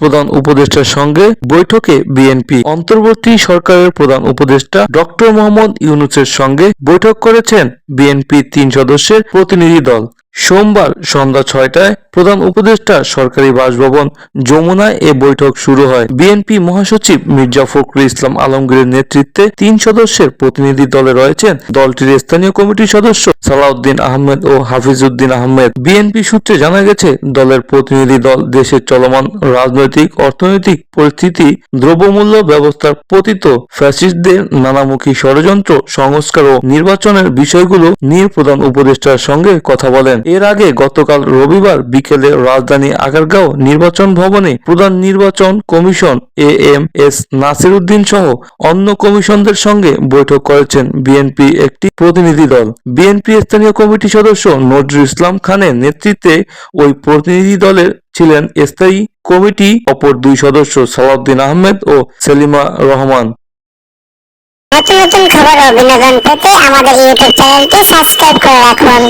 প্রধান উপদেষ্টার সঙ্গে বৈঠকে বিএনপি অন্তর্বর্তী সরকারের প্রধান উপদেষ্টা ডক্টর মোহাম্মদ ইউনুসের সঙ্গে বৈঠক করেছেন বিএনপি তিন সদস্যের প্রতিনিধি দল। সোমবার সন্ধ্যা ছয়টায় প্রধান উপদেষ্টা সরকারি বাসভবন যমুনায় এ বৈঠক শুরু হয়। বিএনপি মহাসচিব মির্জা ফখরুল ইসলাম আলমগীরের নেতৃত্বে তিন সদস্যের প্রতিনিধি দলে রয়েছেন দলটির স্থানীয় কমিটির সদস্য সালাউদ্দিন আহমেদ ও হাফিজউদ্দিন আহমেদ। বিএনপি সূত্রে জানা গেছে, দলের প্রতিনিধি দল দেশের চলমান রাজনৈতিক, অর্থনৈতিক পরিস্থিতি, দ্রব্যমূল্য ব্যবস্থার পতিত ফ্যাসিস্টদের নানামুখী ষড়যন্ত্র, সংস্কার ও নির্বাচনের বিষয়গুলো নিয়ে প্রধান উপদেষ্টার সঙ্গে কথা বলেন। এর আগে গতকাল রবিবার বিকেলে রাজধানী আগারগাঁও নির্বাচন ভবনে প্রধান নির্বাচন commission A M S Nasir Uddin সহ অন্য কমিশনদের সঙ্গে বৈঠক করেছেন বিএনপি একটি প্রতিনিধি দল। বিএনপি স্থানীয় কমিটি সদস্য নজরুল ইসলাম খানের নেতৃত্বে ওই প্রতিনিধি দলের ছিলেন স্থায়ী কমিটি, অপর দুই সদস্য সালাউদ্দিন আহমেদ ও সেলিমা রহমান। নতুন নতুন খবর ও বিনোদন পেতে আমাদের ইউটিউব চ্যানেলটি সাবস্ক্রাইব করে রাখুন।